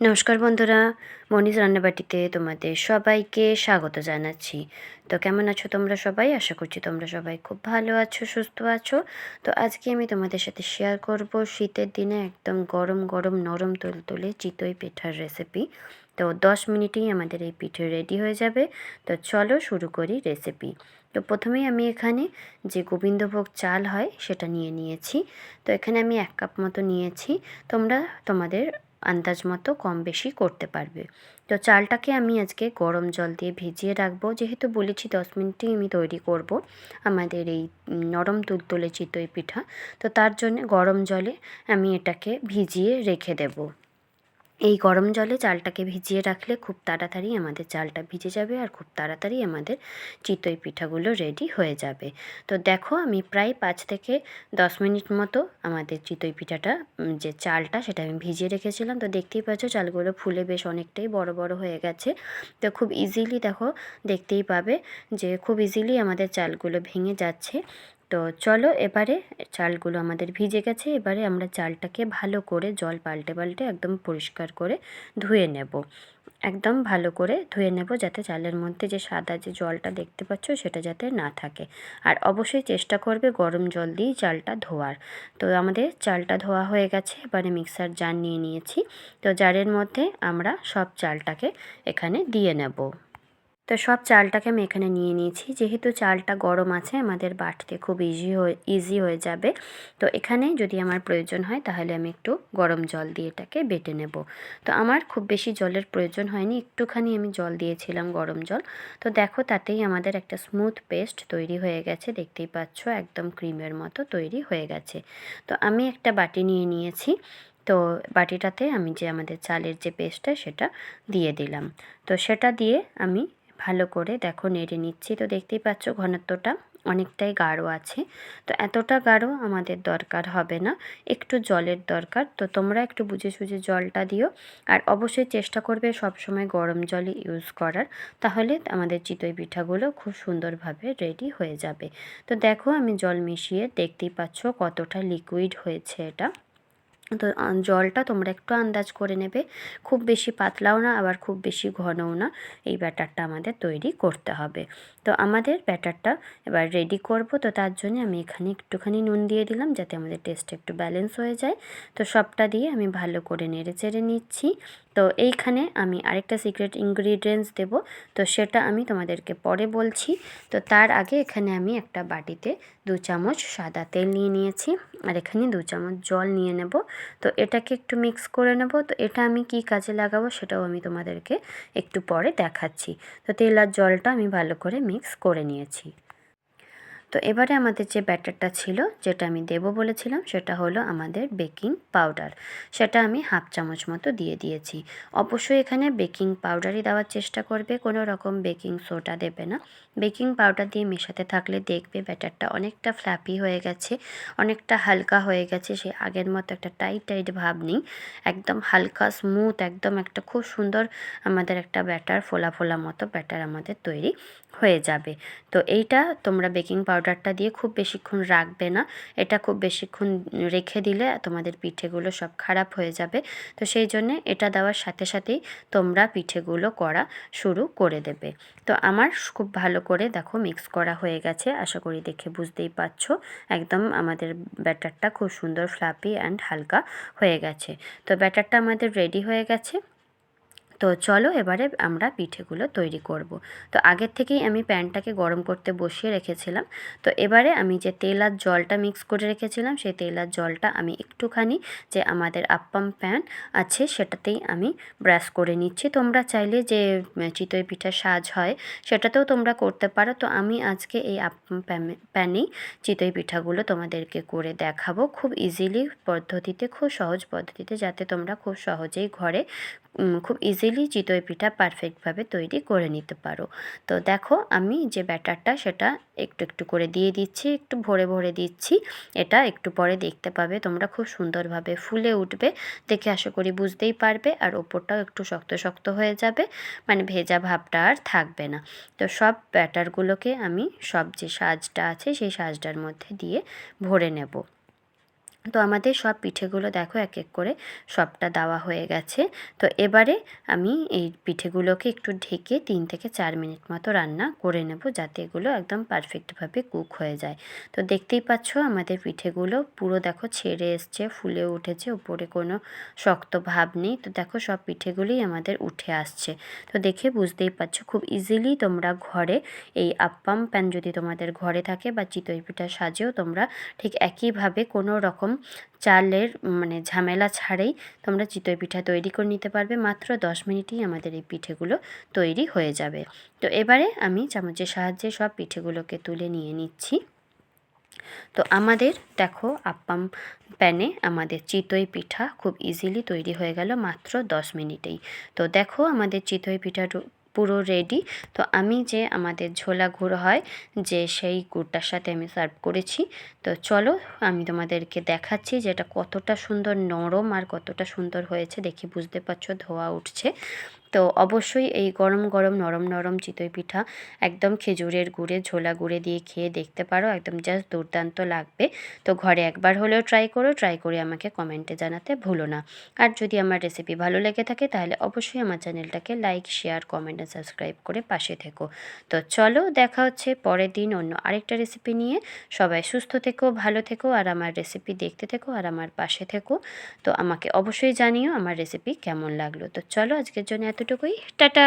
নমস্কার বন্ধুরা, মনিজ রান্নাবাটিতে তোমাদের সবাইকে স্বাগত জানাচ্ছি। তো কেমন আছো তোমরা সবাই? আশা করছি তোমরা সবাই খুব ভালো আছো, সুস্থ আছো। তো আজকে আমি তোমাদের সাথে শেয়ার করব শীতের দিনে একদম গরম গরম, নরম, তুলতুলে চিতই পিঠার রেসিপি তো দশ মিনিটেই আমাদের এই পিঠে রেডি হয়ে যাবে। তো চলো শুরু করি রেসিপি তো প্রথমেই আমি এখানে যে গোবিন্দভোগ চাল হয় সেটা নিয়ে নিয়েছি। তো এখানে আমি এক কাপ মতো নিয়েছি। তোমরা তোমাদের আন্দাজ মতো কম বেশি করতে পারবে। তো চালটাকে আমি আজকে গরম জল দিয়ে ভিজিয়ে রাখব। যেহেতু বলেছি দশ মিনিটেই আমি তৈরি করব আমাদের এই নরম তুলতুলে চিতই পিঠা। তো তার জন্য গরম জলে আমি এটাকে ভিজিয়ে রেখে দেবো। এই গরম জলে চালটাকে ভিজিয়ে রাখলে খুব তাড়াতাড়ি আমাদের চালটা ভিজে যাবে আর খুব তাড়াতাড়ি আমাদের চিতই পিঠাগুলো রেডি হয়ে যাবে। তো দেখো আমি প্রায় পাঁচ থেকে দশ মিনিট মতো আমাদের চিতই পিঠাটা যে চালটা সেটা আমি ভিজিয়ে রেখেছিলাম। তো দেখতেই পাচ্ছ চালগুলো ফুলে বেশ অনেকটাই বড় বড় হয়ে গেছে। তো খুব ইজিলি দেখো দেখতেই পাবে যে খুব ইজিলি আমাদের চালগুলো ভেঙে যাচ্ছে। তো চলো এবারে চালগুলো আমাদের ভিজে গেছে, এবারে আমরা চালটাকে ভালো করে জল পাল্টে পাল্টে একদম পরিষ্কার করে ধুয়ে নেব। একদম ভালো করে ধুয়ে নেব যাতে চালের মধ্যে যে সাদা যে জলটা দেখতে পাচ্ছ সেটা যাতে না থাকে। আর অবশ্যই চেষ্টা করবে গরম জল দিয়েই চালটা ধোয়ার। তো আমাদের চালটা ধোয়া হয়ে গেছে, এবারে মিক্সার জার নিয়ে নিয়েছি। তো জারের মধ্যে আমরা সব চালটাকে এখানে দিয়ে নেব। তো সব চালটাকে আমি এখানে নিয়ে নিয়েছি। যেহেতু চালটা গরম আছে, আমাদের বাটতে খুব ইজি হয়ে ইজি হয়ে যাবে। তো এখানে যদি আমার প্রয়োজন হয়, তাহলে আমি একটু গরম জল দিয়ে এটাকে বেটে নেব। তো আমার খুব বেশি জলের প্রয়োজন হয়নি, একটুখানি আমি জল দিয়েছিলাম গরম জল। তো দেখো তাতেই আমাদের একটা স্মুথ পেস্ট তৈরি হয়ে গেছে, দেখতেই পাচ্ছ, একদম ক্রিমের মতো তৈরি হয়ে গেছে। তো আমি একটা বাটি নিয়ে নিয়েছি। তো বাটিটাতে আমি যে আমাদের চালের যে পেস্টটা সেটা দিয়ে দিলাম। তো সেটা দিয়ে আমি ভালো করে দেখো নেড়ে নিচ্ছি। তো দেখতেই পাচ্ছ ঘনত্বটা অনেকটাই গাঢ় আছে। তো এতটা গাঢ় আমাদের দরকার হবে না। একটু জলের দরকার। তো তোমরা একটু বুঝে সুঝে জলটা দিও। আর অবশ্যই চেষ্টা করবে সবসময় গরম জলই ইউজ করার। তাহলে আমাদের চিতই পিঠাগুলো খুব সুন্দরভাবে রেডি হয়ে যাবে। তো দেখো আমি জল মিশিয়ে দেখতেই পাচ্ছ কতটা লিকুইড হয়েছে এটা। তো জলটা তোমরা একটু আন্দাজ করে নেবে। খুব বেশি পাতলাও না, আবার খুব বেশি ঘনও না। এই ব্যাটারটা আমাদের তৈরি করতে হবে। তো, আমাদের ব্যাটারটা এবার রেডি করব। তো, তার জন্য আমি এখানে একটুখানি নুন দিয়ে দিলাম, যাতে আমাদের টেস্ট একটু ব্যালেন্স হয়ে যায়। তো, সবটা দিয়ে আমি ভালো করে নেড়ে চেড়ে নিচ্ছি। তো এইখানে আমি আরেকটা সিক্রেট ইনগ্রিডিয়েন্টস দেব। তো সেটা আমি তোমাদেরকে পরে বলছি। তো তার আগে এখানে আমি একটা বাটিতে দু চামচ সাদা তেল নিয়ে নিয়েছি আর এখানে দু চামচ জল নিয়ে নেব। তো এটাকে একটু মিক্স করে নেব। তো এটা আমি কি কাজে লাগাবো সেটাও আমি তোমাদেরকে একটু পরে দেখাচ্ছি। তো তেল আর জলটা আমি ভালো করে মিক্স করে নিয়েছি। তো এবারে আমাদের যে ব্যাটারটা ছিল, যেটা আমি দেব বলেছিলাম, সেটা হলো আমাদের বেকিং পাউডার। সেটা আমি হাফ চামচ মতো দিয়ে দিয়েছি। অবশ্যই এখানে বেকিং পাউডারই দেওয়ার চেষ্টা করবে, কোনো রকম বেকিং সোডা দেবে না। বেকিং পাউডার দিয়ে মেশাতে থাকলে দেখবে ব্যাটারটা অনেকটা ফ্ল্যাপি হয়ে গেছে, অনেকটা হালকা হয়ে গেছে, সে আগের মতো একটা টাইট টাইট ভাব নেই। একদম হালকা, স্মুথ, একদম একটা খুব সুন্দর আমাদের একটা ব্যাটার, ফোলা ফোলা মতো ব্যাটার আমাদের তৈরি হয়ে যাবে। তো এইটা তোমরা বেকিং পাউডারটা দিয়ে খুব বেশিক্ষণ রাখবে না। এটা খুব বেশিক্ষণ রেখে দিলে তোমাদের পিঠেগুলো সব খারাপ হয়ে যাবে। তো সেই জন্যে এটা দেওয়ার সাথে সাথেই তোমরা পিঠেগুলো করা শুরু করে দেবে। তো আমার খুব ভালো করে দেখো মিক্স করা হয়ে গেছে। আশা করি দেখে বুঝতেই পারছ। একদম আমাদের ব্যাটারটা খুব সুন্দর ফ্লাপি অ্যান্ড হালকা হয়ে গেছে। তো ব্যাটারটা আমাদের রেডি হয়ে গেছে। তো চলো এবারে আমরা পিঠেগুলো তৈরি করব। তো আগের থেকেই আমি প্যানটাকে গরম করতে বসিয়ে রেখেছিলাম। তো এবারে আমি যে তেল আর জলটা মিক্স করে রেখেছিলাম, সেই তেল আর জলটা আমি একটুখানি যে আমাদের আপ্পাম প্যান আছে, সেটাতেই আমি ব্রাশ করে নিচ্ছি। তোমরা চাইলে যে চিতই পিঠার সাজ হয়, সেটাতেও তোমরা করতে পারো। তো আমি আজকে এই আপ্পাম প্যানেই চিতই পিঠাগুলো তোমাদেরকে করে দেখাবো। খুব ইজিলি পদ্ধতিতে, খুব সহজ পদ্ধতিতে, যাতে তোমরা খুব সহজেই ঘরে খুব ইজিলি চিতই পিঠা পারফেক্টভাবে তৈরি করে নিতে পারো। তো দেখো, আমি যে ব্যাটারটা সেটা একটু একটু করে দিয়ে দিচ্ছি, একটু ভরে ভরে দিচ্ছি। এটা একটু পরে দেখতে পাবে, তোমরা খুব সুন্দরভাবে ফুলে উঠবে। দেখে আশা করি বুঝতেই পারবে, আর ওপরটাও একটু শক্ত শক্ত হয়ে যাবে মানে ভেজা ভাবটা আর থাকবে না। তো সব ব্যাটারগুলোকে আমি সব যে সাজটা আছে, সেই সাজটার মধ্যে দিয়ে ভরে নেব। তো আমাদের সব পিঠেগুলো দেখো এক এক করে সবটা দেওয়া হয়ে গেছে। তো এবারে আমি এই পিঠেগুলোকে একটু ঢেকে তিন থেকে চার মিনিট মতো রান্না করে নেব যাতে এগুলো একদম পারফেক্টভাবে কুক হয়ে যায়। তো দেখতেই পাচ্ছ আমাদের পিঠেগুলো পুরো দেখো ছেড়ে এসছে, ফুলে উঠেছে, উপরে কোনো শক্ত ভাব নেই। তো দেখো সব পিঠেগুলোই আমাদের উঠে আসছে। তো দেখে বুঝতেই পারছ খুব ইজিলি তোমরা ঘরে এই আপ্পাম প্যান যদি তোমাদের ঘরে থাকে বা চিতই পিঠা সাজেও তোমরা ঠিক একইভাবে কোনো রকম চালের মানে ঝামেলা ছাড়াই তোমরা চিতই পিঠা তৈরি করে নিতে পারবে। মাত্র দশ মিনিটেই আমাদের এই পিঠেগুলো তৈরি হয়ে যাবে। তো এবারে আমি চামচের সাহায্যে সব পিঠেগুলোকে তুলে নিয়ে নিচ্ছি। তো আমাদের, দেখো, আপ্পাম প্যানে আমাদের চিতই পিঠা খুব ইজিলি তৈরি হয়ে গেল মাত্র দশ মিনিটেই। তো দেখো, আমাদের চিতই পিঠা পুরো রেডি তো আমি যে আমাদের ঝোলা গুড় হয়, যে সেই গুড়টার সাথে আমি সার্ভ করেছি। তো চলো আমি তোমাদেরকে দেখাচ্ছি যে এটা কতটা সুন্দর নরম আর কতটা সুন্দর হয়েছে। দেখি বুঝতে পারছ, ধোয়া উঠছে। তো অবশ্যই এই গরম গরম নরম নরম চিতই পিঠা একদম খেজুরের গুড়ে, ঝোলা গুড়ে দিয়ে খেয়ে দেখতে পারো, একদম জাস্ট দুর্দান্ত লাগবে। তো ঘরে একবার হলেও ট্রাই করো ট্রাই করে আমাকে কমেন্টে জানাতে ভুলো না। আর যদি আমার রেসিপি ভালো লেগে থাকে তাহলে অবশ্যই আমার চ্যানেলটাকে লাইক শেয়ার কমেন্ট আর সাবস্ক্রাইব করে পাশে থেকো। তো চলো দেখা হচ্ছে পরের দিন অন্য আরেকটা রেসিপি নিয়ে। সবাই সুস্থ থেকো, ভালো থেকো আর আমার রেসিপি দেখতে থেকো আর আমার পাশে থেকো। তো আমাকে অবশ্যই জানিও আমার রেসিপি কেমন লাগল। তো চলো আজকের জন্য এতটুকুই। টাটা!